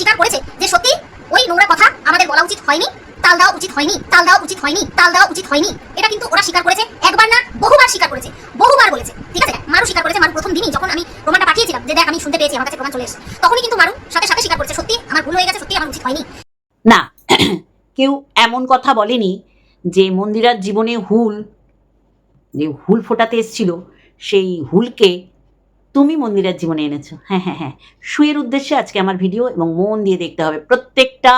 স্বীকার করেছে যে সত্যি ওই নোংরা কথা আমাদের বলা উচিত হয়নি, তাল দেওয়া উচিত হয়নি, তাল দেওয়া উচিত হয়নি, তাল দেওয়া উচিত হয়নি। এটা কিন্তু ওরা স্বীকার করেছে, একবার না, বহুবার স্বীকার করেছে, বহুবার বলেছে। ঠিক আছে? মারু স্বীকার করেছে মারু প্রথম দিনই যখন আমি প্রমাণটা পাঠিয়েছিলাম যে দেখ, আমি শুনতে পেয়েছি, আমার কাছে প্রমাণ চলে এসেছে। তখনই কিন্তু মারু সাথে সাথে স্বীকার করেছে, সত্যি আমার ভুল হয়ে গেছে, সত্যি আমার উচিত হয়নি। না, কেউ এমন কথা বলেনি যে মন্দিরার জীবনে হুল, যে হুল ফোটাতে এসেছিল, সেই হুলকে তুমি মন্দিরের জীবনে এনেছো। হ্যাঁ হ্যাঁ হ্যাঁ। শুয়ের উদ্দেশ্যে আজকে আমার ভিডিও এবং মন দিয়ে দেখতে হবে। প্রত্যেকটা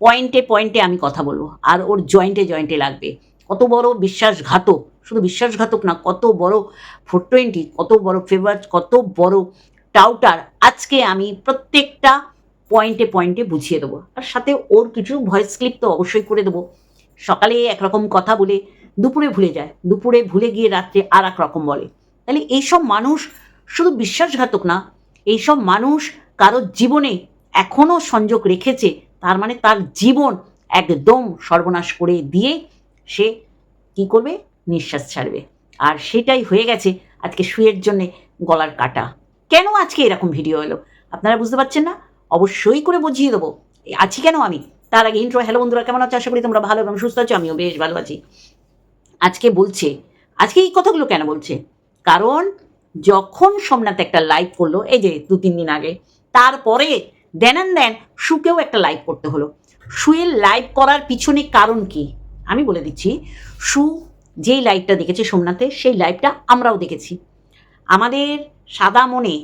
পয়েন্টে পয়েন্টে আমি কথা বলব। আর ওর জয়েন্টে জয়েন্টে লাগবে। কত বড় বিশ্বাসঘাতক, শুধু বিশ্বাসঘাতক না, কত বড় ফোর টোয়েন্টি কত বড় ফেভার কত বড় টাউটার আজকে আমি প্রত্যেকটা পয়েন্টে পয়েন্টে বুঝিয়ে দেবো। আর সাথে ওর কিছু ভয়েস ক্লিপ তো অবশ্যই করে দেবো। সকালে একরকম কথা বলে দুপুরে ভুলে যায়। দুপুরে ভুলে গিয়ে রাত্রে আর এক রকম বলে। তাহলে এইসব মানুষ শুধু বিশ্বাসঘাতক না, এইসব মানুষ কারোর জীবনে এখনও সংযোগ রেখেছে, তার মানে তার জীবন একদম সর্বনাশ করে দিয়ে সে কি করবে? নিঃশ্বাস ছাড়বে। আর সেটাই হয়ে গেছে আজকে শুয়ের জন্যে গলার কাটা। কেন আজকে এরকম ভিডিও এলো? আপনারা বুঝতে পারছেন না? অবশ্যই করে বুঝিয়ে দেবো। আছি কেন আমি? তার আগে ইন্ট্রো হ্যালো বন্ধুরা, কেমন আছো? আশা করি তোমরা ভালো এবং সুস্থ আছো, আমিও বেশ ভালো আছি। আজকে বলছে, আজকে এই কথাগুলো কেন বলছে? কারণ যখন সোমনাথ একটা লাইভ করল, এই যে দু, তিন দিন আগে, তারপরে দেন অ্যান্ড দেন সুকেও একটা লাইভ করতে হলো। সুয়ের লাইভ করার পিছনে কারণ কি? আমি বলে দিচ্ছি, সু যেই লাইভটা দেখেছে সোমনাথে, সেই লাইভটা আমরাও দেখেছি। আমাদের সাদা মনে,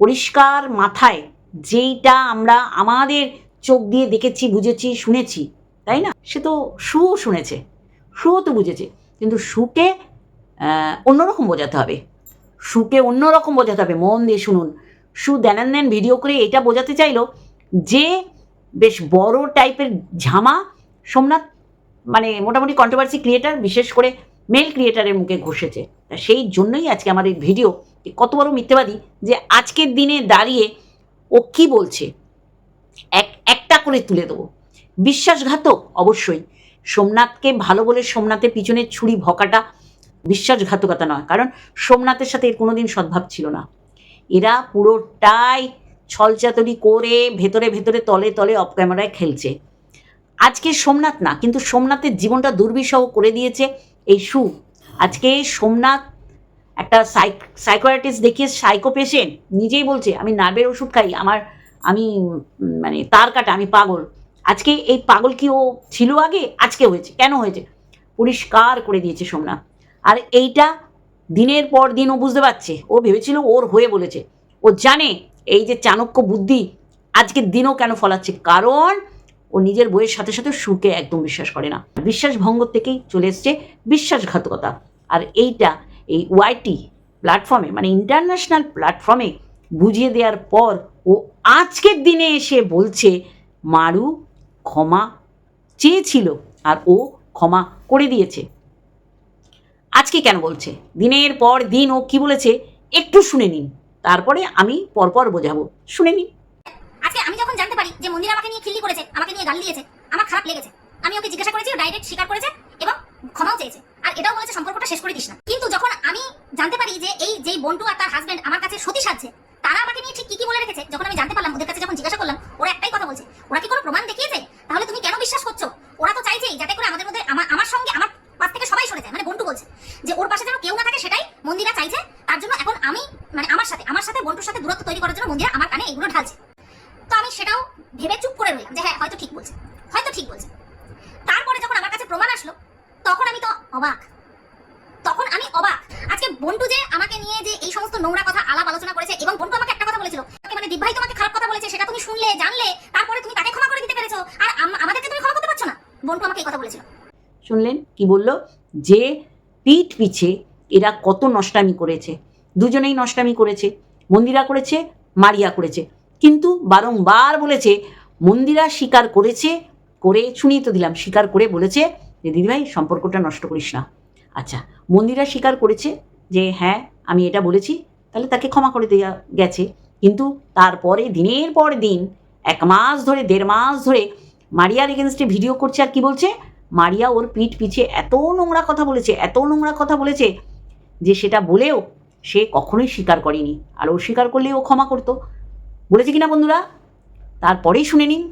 পরিষ্কার মাথায় যেইটা আমরা আমাদের চোখ দিয়ে দেখেছি, বুঝেছি, শুনেছি, তাই না? সে তো সুও শুনেছে, সুও তো বুঝেছে। কিন্তু সুকে অন্যরকম বোঝাতে হবে। সুকে অন্যরকম বোঝাতে হবে, মন দিয়ে শুনুন। সু দেন ভিডিও করে এটা বোঝাতে চাইলো যে বেশ বড় টাইপের ঝামা সোমনাথ মানে মোটামুটি কন্ট্রোভার্সি ক্রিয়েটার বিশেষ করে মেল ক্রিয়েটারের মুখে ঘষেছে। সেই জন্যই আজকে আমার এই ভিডিও কত বড় মিথ্যেবাদী যে আজকের দিনে দাঁড়িয়ে ও কি বলছে, এক, একটা করে তুলে দেবো। বিশ্বাসঘাতক অবশ্যই। সোমনাথকে ভালো বলে সোমনাথের পিছনে ছুরি ভকাটা বিশ্বাসঘাতকতা নয়, কারণ সোমনাথের সাথে এর কোনোদিন সদ্ভাব ছিল না। এরা পুরোটাই ছলচাতরি করে ভেতরে ভেতরে তলে তলে অফ ক্যামেরায় খেলছে। আজকে সোমনাথ না, কিন্তু সোমনাথের জীবনটা দুর্বিষহ করে দিয়েছে এই সু। আজকে সোমনাথ একটা সাইক সাইকোয়াটিস্ট দেখিয়ে সাইকো পেশেন্ট নিজেই বলছে, আমি নার্ভের ওষুধ খাই, আমার, আমি মানে তার কাটা, আমি পাগল। আজকে এই পাগল কি ও ছিল আগে? আজকে হয়েছে। কেন হয়েছে? পরিষ্কার করে দিয়েছে সোমনাথ। আর এইটা দিনের পর দিন ও বুঝতে পারছে। ও ভেবেছিল ওর হয়ে বলেছে। ও জানে এই যে চাণক্য বুদ্ধি আজকের দিনও কেন ফলাচ্ছে? কারণ ও নিজের বইয়ের সাথে সাথে সুকে একদম বিশ্বাস করে না। বিশ্বাস ভঙ্গ থেকেই চলে এসছে বিশ্বাসঘাতকতা। আর এইটা এই ওয়াইটি প্ল্যাটফর্মে মানে ইন্টারন্যাশনাল প্ল্যাটফর্মে বুঝিয়ে দেওয়ার পর ও আজকের দিনে এসে বলছে, মারু ক্ষমা চেয়েছিল আর ও ক্ষমা করে দিয়েছে। আজকে কেন বলছে? দিনের পর দিন ও কি বলেছে? একটু শুনে নিন। তারপরে আমি পরপর বোঝাবো। শুনে নিন। আজকে আমি যখন জানতে পারি যে মন্দির আমাকে নিয়ে খিল্লি করেছে, আমাকে নিয়ে গাল দিয়েছে, আমার খারাপ লেগেছে, আমি ওকে জিজ্ঞাসা করেছি ডাইরেক্ট স্বীকার করেছে এবং ক্ষমাও চেয়েছে। আর এটাও বলেছে, সম্পর্কটা শেষ করে দিস না। কিন্তু যখন আমি জানতে পারি যে এই যেই বন্টু আর তার হাজবেন্ড আমার কাছে সতী সাজছে তারা আমাকে নিয়ে ঠিক কি কি বলে রেখেছে যখন আমি জানতে পারলাম ওদের কাছে যখন জিজ্ঞাসা করলাম ওরা একটাই কথা বলছে ওরা কি কোনো প্রমাণ দেখিয়েছে তাহলে তুমি কেন বিশ্বাস করছ ওরা তো চাইছেই যাতে করে আমাদের মধ্যে আমার আমার সঙ্গে আমার পাশ থেকে সবাই সরে যায় মানে বন্টু বলছে যে ওর পাশে যেন কেউ না থাকে সেটাই মন্দিরা চাইছে তার জন্য এখন আমি মানে আমার সাথে আমার সাথে বন্টুর সাথে দূরত্ব তৈরি করার জন্য মন্দিরা আমার কানে এগুলো ঢালছে তো আমি সেটাও ভেবে চুপ করে রইলাম যে হ্যাঁ হয়তো ঠিক বলছে হয়তো ঠিক বলছে তারপরে যখন আমার কাছে প্রমাণ আসলো তখন আমি তো অবাক তখন আমি অবাক আজকে বন্টু যে আমাকে নিয়ে যে এই সমস্ত নোংরা কথা আলাপ আলোচনা করেছে এবং বন্টু আমাকে একটা কথা বলেছিল আমাকে মানে দিব্যাই তোমাকে খারাপ কথা বলেছে সেটা তুমি শুনলে জানলে তারপরে তুমি তাকে ক্ষমা করে দিতে পেরেছ আর আম- আমাদেরকে তুমি ক্ষমা করতে পারছ না বন্টু আমাকে এই কথা বলেছিল শুনলেন কি বলল? যে পিঠ পিছে এরা কত নষ্টামি করেছে। দুজনেই নষ্টামি করেছে। মন্দিরা করেছে, মারিয়া করেছে। কিন্তু বারংবার বলেছে, মন্দিরা স্বীকার করেছে, করে শুনিয়ে তো দিলাম, স্বীকার করে বলেছে যে, দিদিভাই, সম্পর্কটা নষ্ট করিস না। আচ্ছা মন্দিরা স্বীকার করেছে যে হ্যাঁ আমি এটা বলেছি, তাহলে তাকে ক্ষমা করে দেওয়া গেছে। কিন্তু তারপরে, দিনের পর দিন, এক মাস ধরে, দেড় মাস ধরে, মারিয়ার এগেনস্টে ভিডিও করছে আর কি বলছে? মারিয়া ওর পিঠ পিছে এত নোংরা কথা বলেছে, এত নোংরা কথা বলেছে যে সেটা বলেও সে কখনোই স্বীকার করেনি। আর ও স্বীকার করলে ও ক্ষমা করতো। বলেছে কিনা বন্ধুরা? তারপরেই শুনে নিন।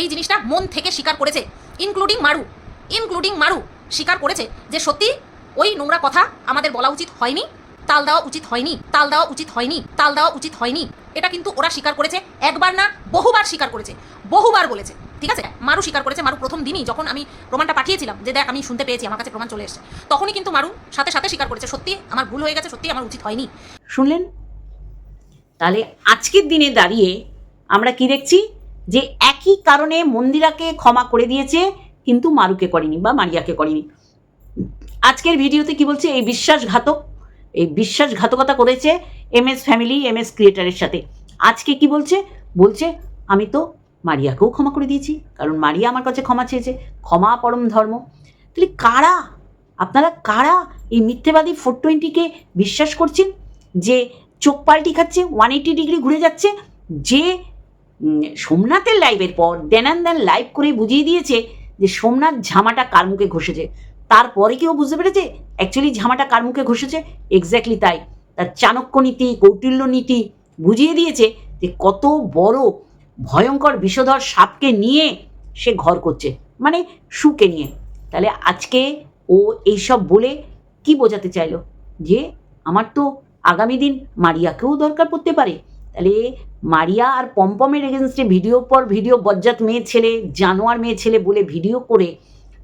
এই জিনিসটা মন থেকে স্বীকার করেছে ইনক্লুডিং মারু ইনক্লুডিং মারু স্বীকার করেছে যে সত্যি ওই নোংরা কথা আমাদের বলা উচিত হয়নি, তাল দেওয়া উচিত হয়নি, তাল দেওয়া উচিত হয়নি, তাল দেওয়া উচিত হয়নি। এটা কিন্তু ওরা স্বীকার করেছে, একবার না বহুবার স্বীকার করেছে, বহুবার বলেছে। ঠিক আছে? মারু স্বীকার করেছে, মারু প্রথম দিনই যখন আমি প্রমাণটা পাঠিয়েছিলাম যে দেখ, আমি শুনতে পেয়েছি, আমার কাছে প্রমাণ চলে এসেছে। তখনই কিন্তু মারু সাথে সাথে স্বীকার করেছে, সত্যি আমার ভুল হয়ে গেছে, সত্যি আমার উচিত হয়নি। শুনলেন? তাহলে আজকের দিনে দাঁড়িয়ে আমরা কি দেখছি? যে একই কারণে মন্দিরাকে ক্ষমা করে দিয়েছে, কিন্তু মারুকে করেনি বা মারিয়াকে করেনি। আজকের ভিডিওতে কি বলছে? এই বিশ্বাসঘাতক, এই বিশ্বাসঘাতকতা করেছে M S family, M S ক্রিয়েটারের সাথে। আজকে কি বলছে? বলছে, আমি তো মারিয়াকেও ক্ষমা করে দিয়েছি, কারণ মারিয়া আমার কাছে ক্ষমা চেয়েছে, ক্ষমা পরম ধর্ম। তাহলে কারা, আপনারা কারা এই মিথ্যেবাদী ফোর টোয়েন্টিকে বিশ্বাস করছেন যে চোখ পাল্টি খাচ্ছে ওয়ান এইটি ডিগ্রি ঘুরে যাচ্ছে, যে সোমনাথের লাইভের পর দেনান দেন লাইভ করে বুঝিয়ে দিয়েছে যে সোমনাথ ঝামাটা কার মুখে ঘষেছে? তারপরে কেউ বুঝতে পেরেছে? অ্যাকচুয়ালি ঝামাটা কার মুখে ঘষেছে? এক্স্যাক্টলি তাই। তার চাণক্য নীতি, কৌটিল্য নীতি বুঝিয়ে দিয়েছে যে কত বড় ভয়ঙ্কর বিষধর সাপকে নিয়ে সে ঘর করছে মানে সুকে নিয়ে। তাহলে আজকে ও এইসব বলে কি বোঝাতে চাইলো? যে আমার তো আগামী দিন মারিয়াকেও দরকার পড়তে পারে। তাহলে মারিয়া আর পম্পমের এগেনস্টে ভিডিও পর ভিডিও বজ্জাত মেয়ে ছেলে, জানোয়ার মেয়ে ছেলে বলে ভিডিও করে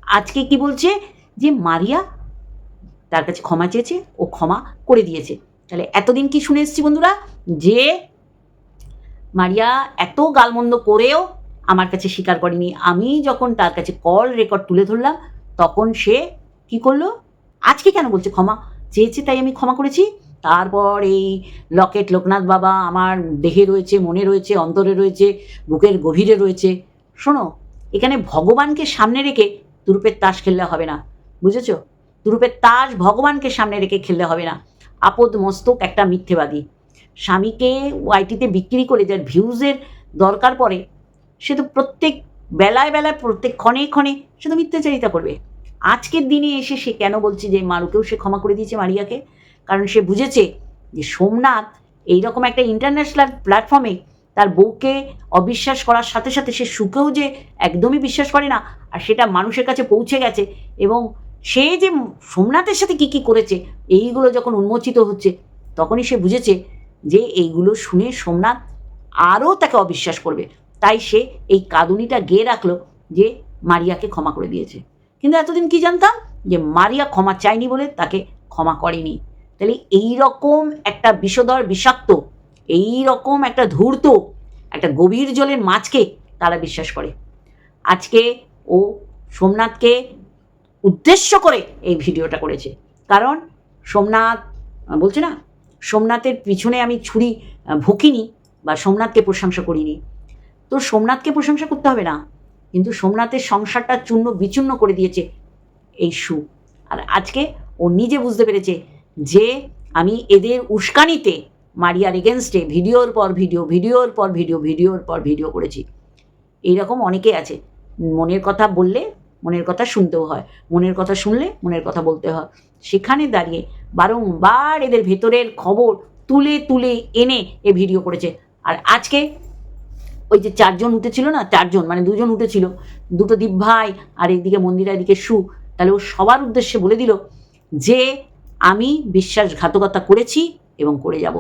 আজকে কি বলছে? যে মারিয়া তার কাছে ক্ষমা চেয়েছে, ও ক্ষমা করে দিয়েছে। তাহলে এতদিন কি শুনে এসছি বন্ধুরা? যে মারিয়া এত গালমন্দ করেও আমার কাছে স্বীকার করেনি। আমি যখন তার কাছে কল রেকর্ড তুলে ধরলাম, তখন সে কি করল? আজকে কেন বলছে ক্ষমা? চেয়েছে তাই আমি ক্ষমা করেছি। তারপর এই লকেট লোকনাথ বাবা আমার দেহে রয়েছে, মনে রয়েছে, অন্তরে রয়েছে, বুকের গভীরে রয়েছে। শোনো, এখানে ভগবানকে সামনে রেখে তুরুপের তাস খেললে হবে না। বুঝেছ? তুরুপের তাস ভগবানকে সামনে রেখে খেললে হবে না। আপদ মস্তক একটা মিথ্যেবাদী। স্বামীকে ওয়াইটিতে বিক্রি করে যার ভিউজের দরকার পড়ে, সে তো প্রত্যেক বেলায় বেলায়, প্রত্যেক ক্ষণে ক্ষণে সে তো মিথ্যাচারিতা করবে। আজকের দিনে এসে সে কেন বলছে যে মারুকেও সে ক্ষমা করে দিয়েছে মারিয়াকে? কারণ সে বুঝেছে যে সোমনাথ এইরকম একটা ইন্টারন্যাশনাল প্ল্যাটফর্মে তার বউকে অবিশ্বাস করার সাথে সাথে সে সুখেও যে একদমই বিশ্বাস করে না, আর সেটা মানুষের কাছে পৌঁছে গেছে এবং সে যে সোমনাথের সাথে কি কি করেছে, এইগুলো যখন উন্মোচিত হচ্ছে, তখনই সে বুঝেছে যে এইগুলো শুনে সোমনাথ আরও তাকে অবিশ্বাস করবে। তাই সে এই কাঁদুনিটা গেয়ে রাখল যে মারিয়াকে ক্ষমা করে দিয়েছে। কিন্তু এতদিন কি জানতাম যে মারিয়া ক্ষমা চায়নি বলে তাকে ক্ষমা করেনি। তাহলে এই রকম একটা বিষধর বিষাক্ত এই রকম একটা ধূর্ত, একটা গভীর জলের মাছকে তারা বিশ্বাস করে। আজকে ও সোমনাথকে উদ্দেশ্য করে এই ভিডিওটা করেছে। কারণ সোমনাথ, বলছে না সোমনাথের পিছনে আমি ছুরি ভুকিনি বা সোমনাথকে প্রশংসা করিনি। তো সোমনাথকে প্রশংসা করতে হবে না, কিন্তু সোমনাথের সংসারটা চূর্ণ বিচূর্ণ করে দিয়েছে এই সু। আর আজকে ও নিজে বুঝতে পেরেছে যে আমি এদের উস্কানিতে মারিয়ার এগেনস্টে ভিডিওর পর ভিডিও, ভিডিওর পর ভিডিও, ভিডিওর পর ভিডিও করেছি। এইরকম অনেকে আছে। মনের কথা বললে মনের কথা শুনতেও হয়, মনের কথা শুনলে মনের কথা বলতে হয়। সেখানে দাঁড়িয়ে বারংবার এদের ভেতরের খবর তুলে তুলে এনে এ ভিডিও করেছে। আর আজকে ওই যে চারজন উঠেছিল না, চারজন মানে দুজন উঠেছিল, দুটো দীপ ভাই আর এদিকে মন্দিরা, এদিকে সু, তাহলে ও সবার উদ্দেশ্যে বলে দিল যে আমি বিশ্বাসঘাতকতা করেছি এবং করে যাব।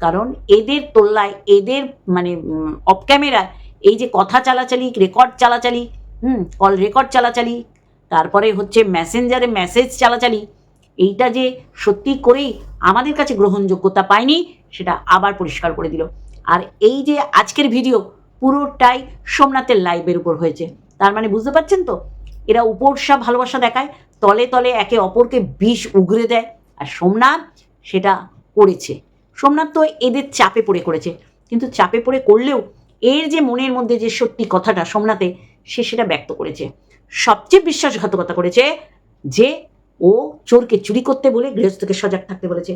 কারণ এদের তোল্লায়, এদের মানে অফ ক্যামেরা এই যে কথা চালাচালি রেকর্ড চালাচালি, হুম কল রেকর্ড চালাচালি, তারপরে হচ্ছে মেসেঞ্জারে মেসেজ চালাচালি এইটা যে সত্যি করেই আমাদের কাছে গ্রহণযোগ্যতা পায়নি, সেটা আবার পরিষ্কার করে দিল। আর এই যে আজকের ভিডিও পুরোটাই সোমনাথের লাইভের উপর হয়েছে। তার মানে বুঝতে পারছেন তো? এরা উপরসা ভালোবাসা দেখায়, তলে তলে একে অপরকে বিষ উগরে দেয়, আর সোমনাথ সেটা করেছে। সোমনাথ তো এদের চাপে পড়ে করেছে, কিন্তু চাপে পড়ে করলেও এর যে মনের মধ্যে যে সত্যি কথাটা সোমনাথে, সে সেটা ব্যক্ত করেছে। সবচেয়ে বিশ্বাসঘাতকতা করেছে যে ও চোরকে চুরি করতে বলে গৃহস্থকে সজাগ থাকতে বলেছে।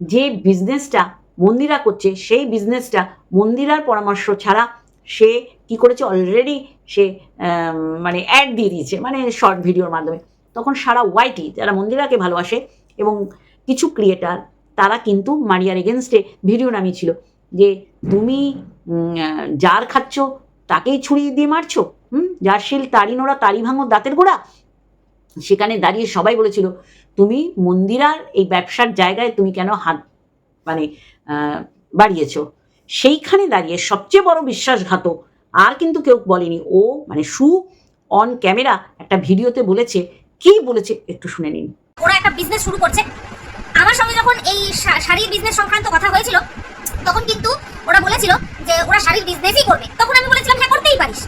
যে বিজনেসটা মন্দিরা করছে, সেই বিজনেসটা মন্দিরার পরামর্শ ছাড়া সে কি করেছে? অলরেডি সে মানে অ্যাড দিয়ে দিয়েছে মানে শর্ট ভিডিওর মাধ্যমে। তখন সারা ওয়াইটি যারা মন্দিরাকে ভালোবাসে এবং কিছু ক্রিয়েটার তারা কিন্তু মারিয়ার এগেনস্টে ভিডিও নামিয়েছিল যে, তুমি যার খাচ্ছ, তাকেই ছুরি দিয়ে মারছো? হুম? যার শিল তারি নোড়া তারি ভাঙো, দাঁতের গোড়া? সেখানে দাঁড়িয়ে সবাই বলেছিল, তুমি মন্দিরার এই ব্যবসার জায়গায় তুমি কেন হাত মানে বাড়িয়েছো? সেইখানে দাঁড়িয়ে সবচেয়ে বড় বিশ্বাসঘাত আর কিন্তু কেউ বলেনি। ও মানে সু অন ক্যামেরা একটা ভিডিওতে বলেছে। কি বলেছে একটু শুনে নিন। ওরা একটা বিজনেস শুরু করছে। আমার সঙ্গে যখন এই শাড়ির বিজনেস সংক্রান্ত কথা হয়েছিল, তখন কিন্তু ওরা বলেছিল যে ওরা শাড়ির বিজনেসই করবে। তখন আমি বলেছিলাম হ্যাঁ করতেই পারিস।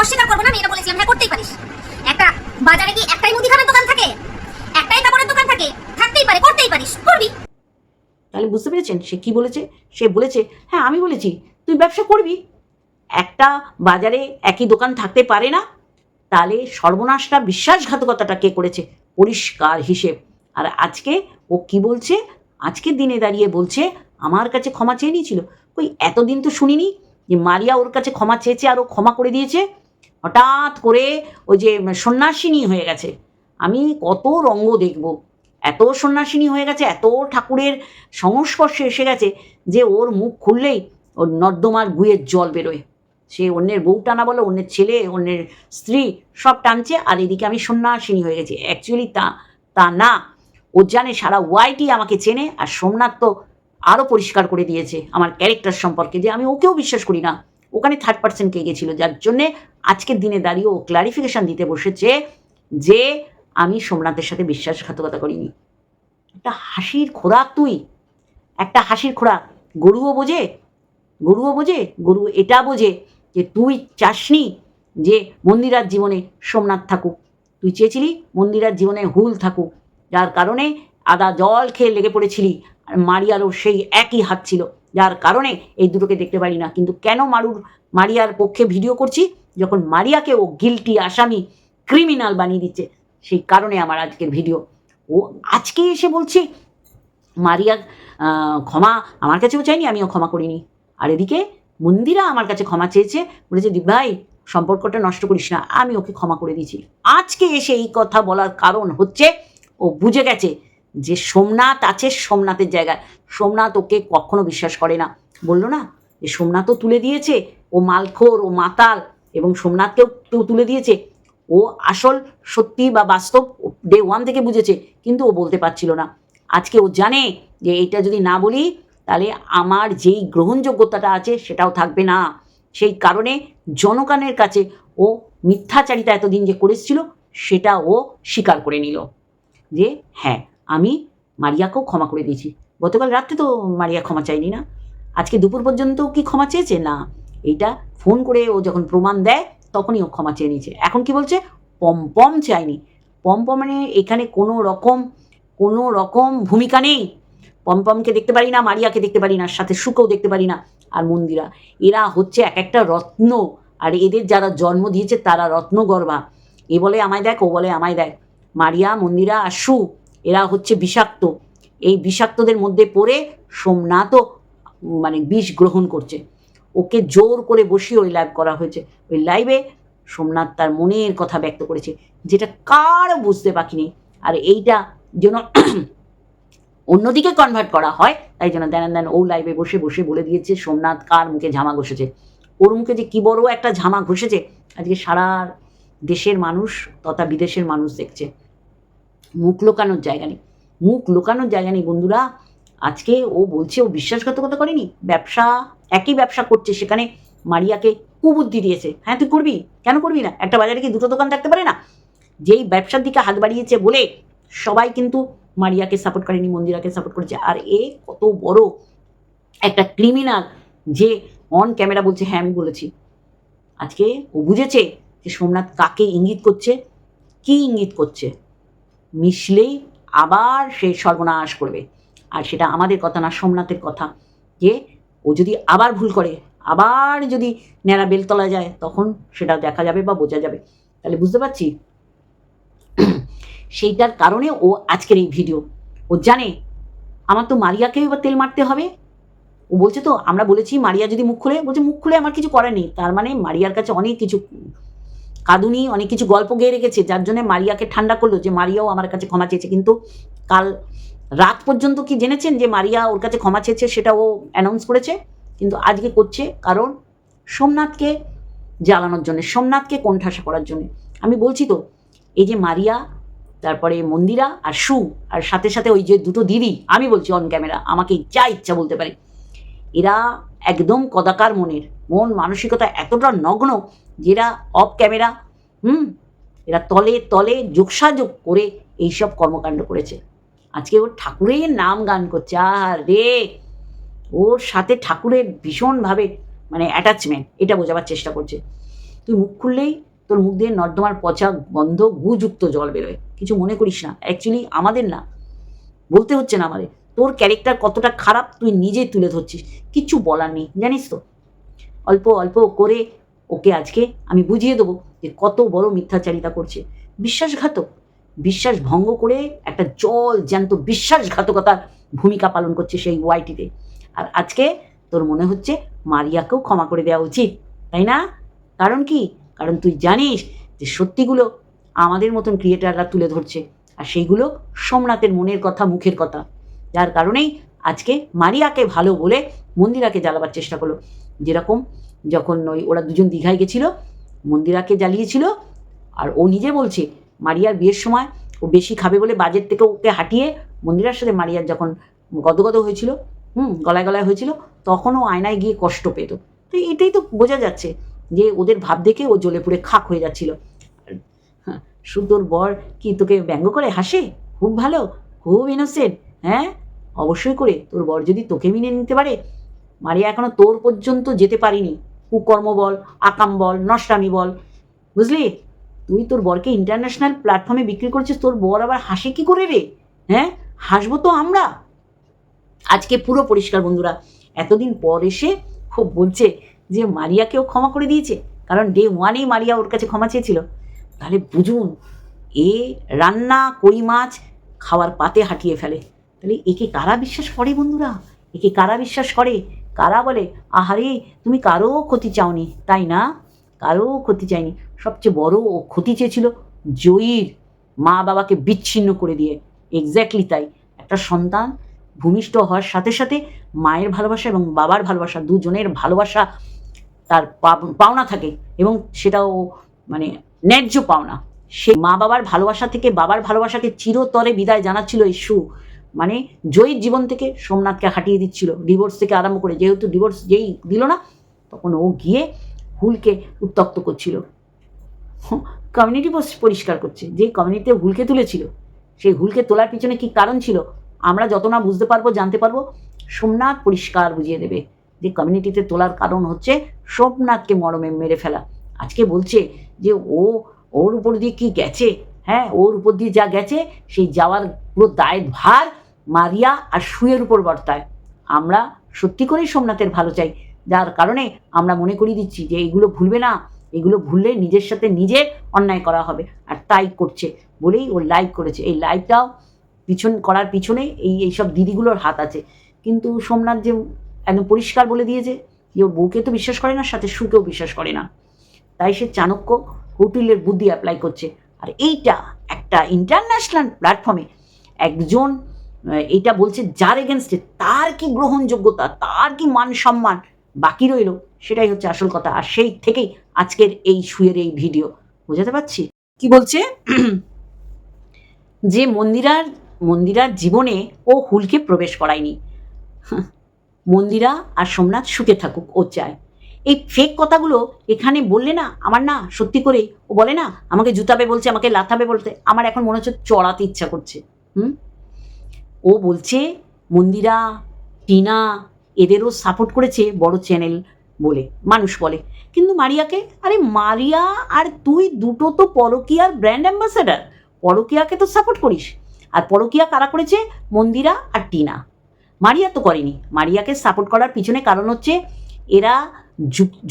অস্বীকার করব না, আমি এটা বলেছিলাম হ্যাঁ করতেই পারিস। বাজারে কি একটাই মুদিখানার দোকান থাকে? একটাই কাপড়ের দোকান থাকে? থাকতেই পারে, করতেই পারিস, করবি। তাহলে বুঝতে পেরেছেন? সে কি বলেছে? সে বলেছে হ্যাঁ আমি বলেছি, তুই ব্যবসা করবি। একটা বাজারে একই দোকান থাকতে পারে না? তাহলে সর্বনাশটা, বিশ্বাসঘাতকতাটা কে করেছে? পরিষ্কার হিসেব। আর আজকে ও কি বলছে? আজকের দিনে দাঁড়িয়ে বলছে, আমার কাছে ক্ষমা চেয়ে নিয়েছিল। ওই এতদিন তো শুনিনি যে মারিয়া ওর কাছে ক্ষমা চেয়েছে আর ও ক্ষমা করে দিয়েছে? হঠাৎ করে ওই যে সন্ন্যাসিনী হয়ে গেছে। আমি কত রঙ্গ দেখব। এত সন্ন্যাসিনী হয়ে গেছে, এত ঠাকুরের সংস্পর্শে এসে গেছে যে ওর মুখ খুললেই ওর নর্দমার গুয়ের জল বেরোয়। সে অন্যের বউ টানা বলো, অন্যের ছেলে, অন্যের স্ত্রী সব টানছে আর এদিকে আমি সন্ন্যাসিনী হয়ে গেছি। অ্যাকচুয়ালি তা তা না। ও জানে সারা ওয়াইটি আমাকে চেনে আর সোমনাথ তো আরও পরিষ্কার করে দিয়েছে আমার ক্যারেক্টার সম্পর্কে যে আমি ওকেও বিশ্বাস করি না। ওখানে থার্ড পার্সন কে গেছিল যার জন্যে আজকের দিনে দাঁড়িয়ে ও ক্লারিফিকেশন দিতে বসেছে যে আমি সোমনাথের সাথে বিশ্বাসঘাতকতা করিনি। একটা হাসির খোরাক তুই। একটা হাসির খোরাক। গরুও বোঝে গরুও বোঝে, গরু এটা বোঝে যে তুই চাসনি যে মন্দিরার জীবনে সোমনাথ থাকুক। তুই চেয়েছিলি মন্দিরার জীবনে হুল থাকুক। যার কারণে আদা জল খেয়ে লেগে পড়েছিলি। মারিয়ারও সেই একই হাত ছিল। যার কারণে এই দুটোকে দেখতে পারি না। কিন্তু কেন মারুর, মারিয়ার পক্ষে ভিডিও করছি? যখন মারিয়াকে ও গিলটি আসামি ক্রিমিনাল বানিয়ে দিচ্ছে, সেই কারণে আমার আজকের ভিডিও। ও আজকে এসে বলছে, মারিয়া ক্ষমা আমার কাছেও চাইনি, আমিও ক্ষমা করিনি। আর এদিকে মন্দিরা আমার কাছে ক্ষমা চেয়েছে। বলেছে দি ভাই, সম্পর্কটা নষ্ট করিস না, আমি ওকে ক্ষমা করে দিয়েছি। আজকে এসে এই কথা বলার কারণ হচ্ছে, ও বুঝে গেছে যে সোমনাথ আছে সোমনাথের জায়গায়। সোমনাথ ওকে কখনো বিশ্বাস করে না। বলল না, যে সোমনাথও তুলে দিয়েছে, ও মালখোর, ও মাতাল, এবং সোমনাথকেও কেউ তুলে দিয়েছে। ও আসল, সত্যি বা বাস্তব ডে ওয়ান থেকে বুঝেছে, কিন্তু ও বলতে পারছিল না। আজকে ও জানে যে এইটা যদি না বলি, তাহলে আমার যেই গ্রহণযোগ্যতাটা আছে সেটাও থাকবে না। সেই কারণে জনগণের কাছে ও মিথ্যাচারিতা এতদিন যে করেছিল, সেটা ও স্বীকার করে নিল। যে হ্যাঁ আমি মারিয়াকেও ক্ষমা করে দিয়েছি। গতকাল রাত্রে তো মারিয়া ক্ষমা চাইনি না। আজকে দুপুর পর্যন্ত কি ক্ষমা চেয়েছে? না। এইটা ফোন করে ও যখন প্রমাণ দেয়, তখনই ও ক্ষমা চেয়ে নিয়েছে। এখন কি বলছে? পম পম চাইনি পম পমে এখানে কোনো রকম কোনো রকম ভূমিকা নেই। পমপমকে দেখতে পারি না, মারিয়াকে দেখতে পারি না, সাথে সুখও দেখতে পারি না। আর মন্দিরা, এরা হচ্ছে এক একটা রত্ন। আর এদের যারা জন্ম দিয়েছে, তারা রত্নগর্ভা। এ বলে আমায় দেখ, ও বলে আমায় দেখ। মারিয়া, মন্দিরা আর সু এরা হচ্ছে বিষাক্ত। এই বিষাক্তদের মধ্যে পড়ে সোমনাথও মানে বিষ গ্রহণ করছে। ওকে জোর করে বসিয়ে ওই লাইভ করা হয়েছে। ওই লাইভে সোমনাথ তার মনের কথা ব্যক্ত করেছে, যেটা কারও বুঝতে বাকি নেই আর এইটা যেন অন্যদিকে কনভার্ট করা হয়, তাই জন্য দেন দেন ও লাইভে বসে বসে বলে দিয়েছে, সোমনাথ কার মুখে ঝামা ঘষেছে? ওর মুখে যে কী বড় একটা ঝামা ঘষেছে, আজকে সারা দেশের মানুষ তথা বিদেশের মানুষ দেখছে। মুখ লোকানোর জায়গা নেই। মুখ লোকানোর জায়গা নেই, বন্ধুরা। আজকে ও বলছে, ও বিশ্বাসঘাতকতা করেনি। ব্যবসা, একই ব্যবসা করছে সেখানে মারিয়াকে কুবুদ্ধি দিয়েছে। হ্যাঁ তুই করবি? কেন করবি না? একটা বাজারে কি দুটো দোকান থাকতে পারে না? যেই ব্যবসার দিকে হাত বাড়িয়েছে বলে সবাই কিন্তু মারিয়াকে সাপোর্ট করেনি, মন্দিরাকে সাপোর্ট করেছে। আর এ কত বড় একটা ক্রিমিনাল যে অন ক্যামেরা বলছে হ্যাঁ আমি বলেছি। আজকে ও বুঝেছে যে সোমনাথ কাকে ইঙ্গিত করছে? কি ইঙ্গিত করছে? মিশলেই আবার সে সর্বনাশ করবে। আর সেটা আমাদের কথা না, সোমনাথের কথা যে ও যদি আবার ভুল করে, আবার যদি ন্যাড়া বেলতলা যায়, তখন সেটা দেখা যাবে বা বোঝা যাবে। তাহলে বুঝতে পারছি? সেইটার কারণে ও আজকের এই ভিডিও। ও জানে, আমার তো মারিয়াকেও এবার তেল মারতে হবে। ও বলছে তো, আমরা বলেছি মারিয়া যদি মুখ খুলে, বলছে মুখ খুলে আমার কিছু করার নেই। তার মানে মারিয়ার কাছে অনেক কিছু কাঁদুনি অনেক কিছু গল্প গেয়ে রেখেছে, যার জন্য মারিয়াকে ঠান্ডা করল যে মারিয়াও আমার কাছে ক্ষমা চেয়েছে। কিন্তু কাল রাত পর্যন্ত কি জেনেছেন যে মারিয়া ওর কাছে ক্ষমা চেয়েছে সেটা ও অ্যানাউন্স করেছে? কিন্তু আজকে করছে কারণ সোমনাথকে জ্বালানোর জন্য, সোমনাথকে কোণঠাসা করার জন্য। আমি বলছি তো, এই যে মারিয়া, তারপরে মন্দিরা আর সু, আর সাথে সাথে ওই যে দুটো দিদি, আমি বলছি অন ক্যামেরা আমাকে যা ইচ্ছা বলতে পারে। এরা একদম কদাকার মনের। মন মানসিকতা এতটা নগ্ন যেটা অফ ক্যামেরা হুম? এরা তলে তলে যোগসাযোগ করে এইসব কর্মকাণ্ড করেছে। আজকে ওর ঠাকুরের নাম গান করছে আর রে ওর সাথে ঠাকুরের ভীষণভাবে মানে অ্যাটাচমেন্ট এটা বোঝাবার চেষ্টা করছে। তুই মুখ খুললেই তোর মুখ দিয়ে নর্দমার পচা গন্ধ গুযুক্ত জল বেরোয়। কিছু মনে করিস না অ্যাকচুয়ালি আমাদের না। বলতে হচ্ছে না আমাদের। তোর ক্যারেক্টার কতটা খারাপ, তুই নিজেই তুলে ধরছিস। কিচ্ছু বলার নেই, জানিস তো? অল্প অল্প করে ওকে আজকে আমি বুঝিয়ে দেবো যে কত বড় মিথ্যাচারিতা করছে। বিশ্বাসঘাতক। বিশ্বাস ভঙ্গ করে একটা জল জ্যান্ত বিশ্বাসঘাতকতার ভূমিকা পালন করছে সেই ওয়াইটিতে। আর আজকে তোর মনে হচ্ছে মারিয়াকেও ক্ষমা করে দেওয়া উচিত, তাই না? কারণ কি? কারণ তুই জানিস যে সত্যিগুলো আমাদের মতন ক্রিয়েটাররা তুলে ধরছে, আর সেইগুলো সোমনাথের মনের কথা, মুখের কথা। যার কারণেই আজকে মারিয়াকে ভালো বলে মন্দিরাকে জ্বালাবার চেষ্টা করল। যেরকম যখন ওই ওরা দুজন দীঘায় গেছিল, মন্দিরাকে জ্বালিয়েছিল, আর ও নিজে বলছে, মারিয়ার বিয়ের সময় ও বেশি খাবে বলে বাজেট থেকে ওকে হাঁটিয়ে মন্দিরার সাথে মারিয়ার যখন গদগদ হয়েছিল, হুম, গলায় গলায় হয়েছিল, তখনও আয়নায় গিয়ে কষ্ট পেত। তো এটাই তো বোঝা যাচ্ছে যে ওদের ভাব দেখে ও জ্বলে পুড়ে খাক হয়ে যাচ্ছিল। হ্যাঁ সুতোর বর কি তোকে ব্যঙ্গ করে হাসে? খুব ভালো, খুব ইনোসেন্ট হ্যাঁ? অবশ্যই করে, তোর বর যদি তোকে মেনে নিতে পারে মারিয়া এখনও তোর পর্যন্ত যেতে পারিনি। কুকর্ম বল, আকাম বল, নষ্টামি বল। বুঝলি? তুই তোর বরকে ইন্টারন্যাশনাল প্ল্যাটফর্মে বিক্রি করছিস, তোর বর আবার হাসে কি করে রে? হ্যাঁ? হাসবো তো আমরা। আজকে পুরো পরিষ্কার বন্ধুরা, এতদিন পর এসে খুব বলছে যে মারিয়াকেও ক্ষমা করে দিয়েছে, কারণ ডে ওয়ানেই মারিয়া ওর কাছে ক্ষমা চেয়েছিল। তাহলে বুঝুন, এ রান্না, কই মাছ খাওয়ার পাতে হাঁটিয়ে ফেলে। তাহলে একে কারা বিশ্বাস করে বন্ধুরা? একে কারা বিশ্বাস করে? কারা বলে? আহারে, তুমি কারও ক্ষতি চাওনি, তাই না? কারও ক্ষতি চাইনি। সবচেয়ে বড় ও ক্ষতি চেয়েছিল জয়ীর মা বাবাকে বিচ্ছিন্ন করে দিয়ে। এক্স্যাক্টলি তাই। একটা সন্তান ভূমিষ্ঠ হওয়ার সাথে সাথে মায়ের ভালোবাসা এবং বাবার ভালোবাসা দুজনের ভালোবাসা তার পাওনা থাকে এবং সেটাও মানে ন্যায্য পাওনা। সে মা বাবার ভালোবাসা থেকে বাবার ভালোবাসাকে চিরতরে বিদায় জানাচ্ছিল এই সু মানে জয়ীর জীবন থেকে সোমনাথকে হাঁটিয়ে দিচ্ছিল ডিভোর্স থেকে আরম্ভ করে যেহেতু ডিভোর্স যেই দিল না, তখন ও গিয়ে হুলকে উত্তক্ত করছিল। কমিউনিটি পরিষ্কার করছে, যে কমিউনিটিতে হুলকে তুলেছিল, সেই হুলকে তোলার পিছনে কি কারণ ছিল, আমরা যত না বুঝতে পারব, জানতে পারব, সোমনাথ পরিষ্কার বুঝিয়ে দেবে যে কমিউনিটিতে তোলার কারণ হচ্ছে সোমনাথকে মরমে মেরে ফেলা। আজকে বলছে যে ও, ওর উপর দিয়ে কি গেছে? হ্যাঁ ওর উপর দিয়ে যা গেছে, সেই যাওয়ার পুরো দায়ের ভার মারিয়া আর শুয়ের উপর বর্তায়। আমরা সত্যি করেই সোমনাথের ভালো চাই। যার কারণে আমরা মনে করিয়ে দিচ্ছি যে এগুলো ভুলবে না, এগুলো ভুললে নিজের সাথে নিজে অন্যায় করা হবে। আর তাই করছে বলেই ও লাইভ করেছে। এই লাইভটাও পিছন, করার পিছনে এই এইসব দিদিগুলোর হাত আছে। কিন্তু সোমনাথ যে একদম পরিষ্কার বলে দিয়েছে যে ওর বউকে তো বিশ্বাস করে না, সাথে সুকেও বিশ্বাস করে না। তাই সে চাণক্য কৌটিল্যের বুদ্ধি অ্যাপ্লাই করছে। আর এইটা একটা ইন্টারন্যাশনাল প্ল্যাটফর্মে একজন এইটা বলছে যার এগেনস্টে তার কি গ্রহণযোগ্যতা, তার কি মান সম্মান বাকি রইল, সেটাই হচ্ছে আসল কথা। আর সেই থেকেই আজকের এই শুয়ের এই ভিডিও বোঝাতে পারছি? কি বলছে? যে মন্দিরার মন্দিরার জীবনে ও হুলকে প্রবেশ করায়নি। মন্দিরা আর সোমনাথ সুখে থাকুক, ও চায়। এই ফেক কথাগুলো এখানে বললে না, আমার না সত্যি করেই ও বলে না, আমাকে জুতাবে বলছে, আমাকে লাথাবে বলতে, আমার এখন মনে হচ্ছে চড়াতে ইচ্ছা করছে। হুম? ও বলছে, মন্দিরা, টিনা, এদেরও সাপোর্ট করেছে বড় চ্যানেল বলে, মানুষ বলে। কিন্তু মারিয়াকে, আরে মারিয়া আর তুই দুটো তো পরকিয়ার ব্র্যান্ড অ্যাম্বাসেডার পরকিয়াকে তো সাপোর্ট করিস। আর পরকিয়া কারা করেছে? মন্দিরা আর টিনা। মারিয়া তো করেনি। মারিয়াকে সাপোর্ট করার পিছনে কারণ হচ্ছে, এরা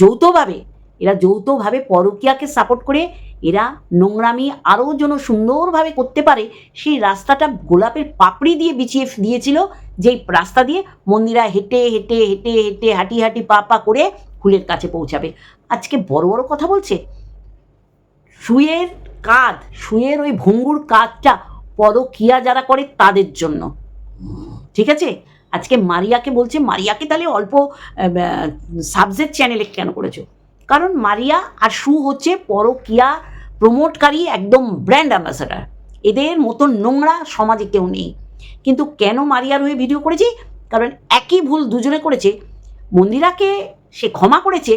যৌথভাবে এরা যৌথভাবে পরকিয়াকে সাপোর্ট করে এরা নোংরামি আরও যেন সুন্দরভাবে করতে পারে, সেই রাস্তাটা গোলাপের পাপড়ি দিয়ে বিছিয়ে দিয়েছিল, যেই রাস্তা দিয়ে মন্দিরা হেঁটে হেঁটে হেঁটে হেঁটে, হাঁটি হাঁটি, পা পা করে ফুলের কাছে পৌঁছাবে। আজকে বড় বড় কথা বলছে শুয়ের কাঁধ শুয়ের ওই ভঙ্গুর কাঁধটা পরকিয়া যারা করে তাদের জন্য। ঠিক আছে? আজকে মারিয়াকে বলছে, মারিয়াকে তাহলে অল্প সাবজেক্ট চ্যানেলে কেন করেছ? কারণ মারিয়া আর সু হচ্ছে পরকিয়া প্রমোটকারী একদম ব্র্যান্ড অ্যাম্বাসাডার এদের মতন নোংরা সমাজে কেউ নেই। কিন্তু কেন মারিয়ার হয়ে ভিডিও করেছি? কারণ একই ভুল দুজনে করেছে। মন্দিরাকে সে ক্ষমা করেছে,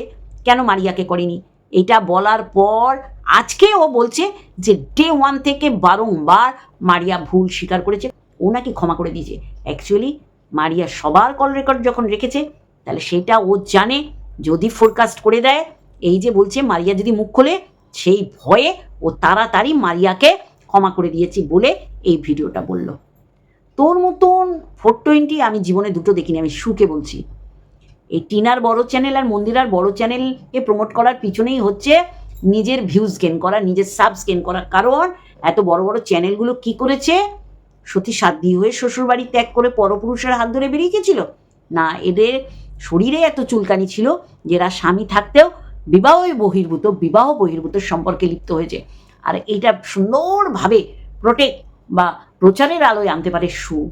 কেন মারিয়াকে করেনি? এটা বলার পর আজকে ও বলছে যে ডে ওয়ান থেকে বারংবার মারিয়া ভুল স্বীকার করেছে। ও নাকি ক্ষমা করে দিয়েছে। অ্যাকচুয়ালি মারিয়া সবার কল রেকর্ড যখন রেখেছে, তাহলে সেটা ও জানে। যদি ফোরকাস্ট করে দেয়, এই যে বলছে, মারিয়া যদি মুখ খোলে সেই ভয়ে ও তাড়াতাড়ি মারিয়াকে ক্ষমা করে দিয়েছি বলে এই ভিডিওটা বলল। তোর মতন ফোর টোয়েন্টি আমি জীবনে দুটো দেখিনি, আমি সুকে বলছি। এই টিনার বড় চ্যানেল আর মন্দিরার বড় চ্যানেলকে প্রমোট করার পিছনেই হচ্ছে নিজের ভিউজ গেন করা, নিজের সাবস গেন করার কারণ এত বড় বড় চ্যানেলগুলো কি করেছে? সতী সাধ্যি হয়ে শ্বশুরবাড়ি ত্যাগ করে পরপুরুষের হাত ধরে বেরিয়ে গেছিল না, এদের শরীরে এত চুলকানি ছিল যে এরা স্বামী থাকতেও বিবাহ বহির্ভূত বিবাহ বহির্ভূত সম্পর্কে লিপ্ত হয়েছে। আর এইটা সুন্দরভাবে প্রোটেক্ট বা প্রচারের আলোয় আনতে পারে সু।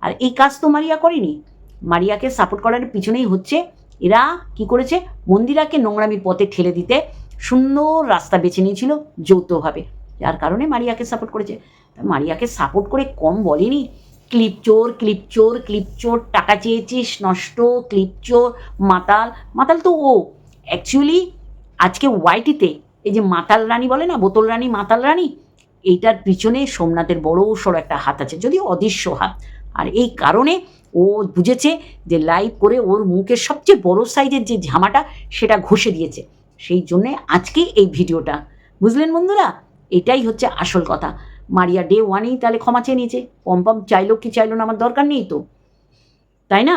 আর এই কাজ তো মারিয়া করেনি। মারিয়াকে সাপোর্ট করার পিছনেই হচ্ছে, এরা কি করেছে? মন্দিরাকে নোংরামির পথে ঠেলে দিতে সুন্দর রাস্তা বেছে নিয়েছিল যৌথভাবে। যার কারণে মারিয়াকে সাপোর্ট করেছে। মারিয়াকে সাপোর্ট করে কম বলেনি। ক্লিপ চোর ক্লিপ চোর ক্লিপ চোর, টাকা চেয়েছিস, নষ্ট, ক্লিপ চোর, মাতাল। মাতাল তো ও। অ্যাকচুয়ালি আজকে ওয়াইটিতে এই যে মাতাল রানী বলে না, বোতল রানী, মাতাল রানী, এইটার পিছনে সোমনাথের বড় সড়ো একটা হাত আছে, যদিও অদৃশ্য হাত। আর এই কারণে ও বুঝেছে যে লাইভ করে ওর মুখের সবচেয়ে বড় সাইজের যে ঝামাটা, সেটা ঘষে দিয়েছে। সেই জন্যে আজকে এই ভিডিওটা। বুঝলেন বন্ধুরা? এটাই হচ্ছে আসল কথা। মারিয়া ডে ওয়ানেই তাহলে ক্ষমা চেয়ে নিয়েছে। পম্পম, চাইলো কি চাইলো না, আমার দরকার নেই তো। তাই না?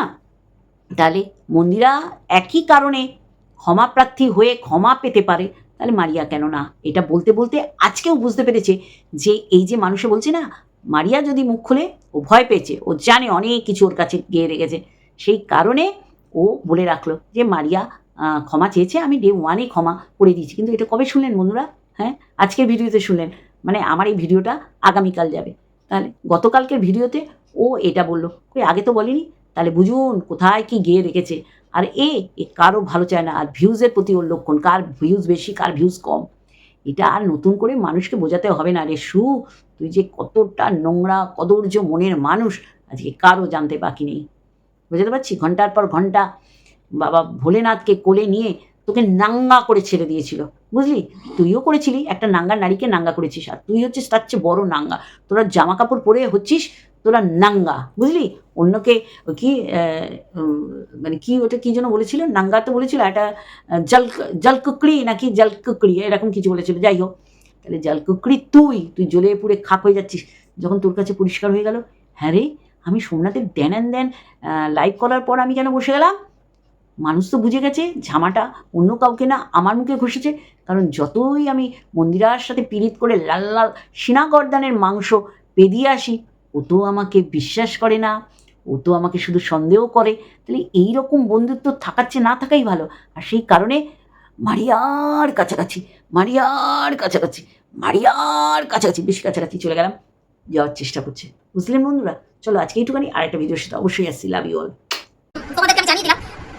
তাহলে মন্দিরা একই কারণে ক্ষমা প্রার্থী হয়ে ক্ষমা পেতে পারে, তাহলে মারিয়া কেন না এটা বলতে বলতে আজকেও বুঝতে পেরেছে যে এই যে মানুষে বলছে না, মারিয়া যদি মুখ খুলে, ও ভয় পেয়েছে, ও জানে অনেক কিছু ওর কাছে গিয়ে রেখেছে। সেই কারণে ও বলে রাখল যে, মারিয়া ক্ষমা চেয়েছে, আমি ডে ওয়ানে ক্ষমা করে দিয়েছি। কিন্তু এটা কবে শুনলেন বন্ধুরা? হ্যাঁ আজকের ভিডিওতে শুনলেন। মানে আমার এই ভিডিওটা আগামীকাল যাবে। তাহলে গতকালকের ভিডিওতে ও এটা বলল। ওই আগে তো বলিনি? তাহলে বুঝুন কোথায় কি গিয়ে রেখেছে। আর এ এ ভালো চায় না, আর ভিউজের প্রতি ওর লক্ষণ, কার ভিউজ বেশি, কার ভিউজ কম। এটা আর নতুন করে মানুষকে বোঝাতে হবে না রে সু, তুই যে কতটা নোংরা কদর্য মনের মানুষ, আজকে কারও জানতে বাকি নেই। বুঝতে পারছি ঘণ্টার পর ঘণ্টা বাবা ভোলেনাথকে কোলে নিয়ে তোকে নাঙ্গা করে ছেড়ে দিয়েছিল। বুঝলি? তুইও করেছিলি, একটা নাঙ্গা নারীকে নাঙ্গা করেছিস, আর তুই হচ্ছিস তার চেয়ে বড় নাঙ্গা। তোরা জামা কাপড় পরে হচ্ছিস তোরা নাঙ্গা বুঝলি? অন্যকে কি মানে কি ওটা কি যেন বলেছিল? নাঙ্গা তো বলেছিল আহ, জল জলকুকড়ি নাকি জলকুকড়ি এরকম কিছু বলেছিল যাই হোক। তাহলে জলকুকড়ি তুই তুই জ্বলে পুড়ে খাক হয়ে যাচ্ছিস। যখন তোর কাছে পরিষ্কার হয়ে গেল হ্যাঁ রে আমি সোমনাথের দেন অ্যান্ড দেন লাইভ করার পর আমি কেন বসে গেলাম? মানুষ তো বুঝে গেছে ঝামাটা অন্য কাউকে না আমার মুখে ঘষেছে। কারণ যতই আমি মন্দিরার সাথে পীড়িত করে লাল লাল সিনা গর্দানের মাংস পেদিয়ে আসি ও তো আমাকে বিশ্বাস করে না, ও তো আমাকে শুধু সন্দেহ করে। তাহলে এই রকম বন্ধুত্ব থাকার চেয়ে না থাকাই ভালো। আর সেই কারণে মারিয়ার কাছাকাছি মারিয়ার কাছাকাছি মারিয়ার কাছাকাছি, বেশি কাছাকাছি চলে গেলাম। যাওয়ার চেষ্টা করছে। বুঝলেন বন্ধুরা, চলো আজকে এইটুখানি আর একটা ভিডিওর সাথে অবশ্যই আসছি। লাভ ইউ অল তোমাদেরকে আমি জানিয়ে দিলাম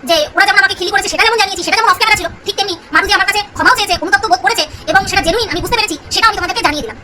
যে ওরা যেমন আমাকে খিলি করেছে, সেটা যেমন জানিয়েছি, সেটা যেমন অফ ছিল, ঠিক তেমনি মানুষ আমার কাছে ক্ষমাও চেয়েছে অনুতপ্ত বোধ করেছে, এবং সেটা জেনুইন আমি বুঝতে পেরেছি সেটা আমি তোমাদেরকে জানিয়ে দিলাম।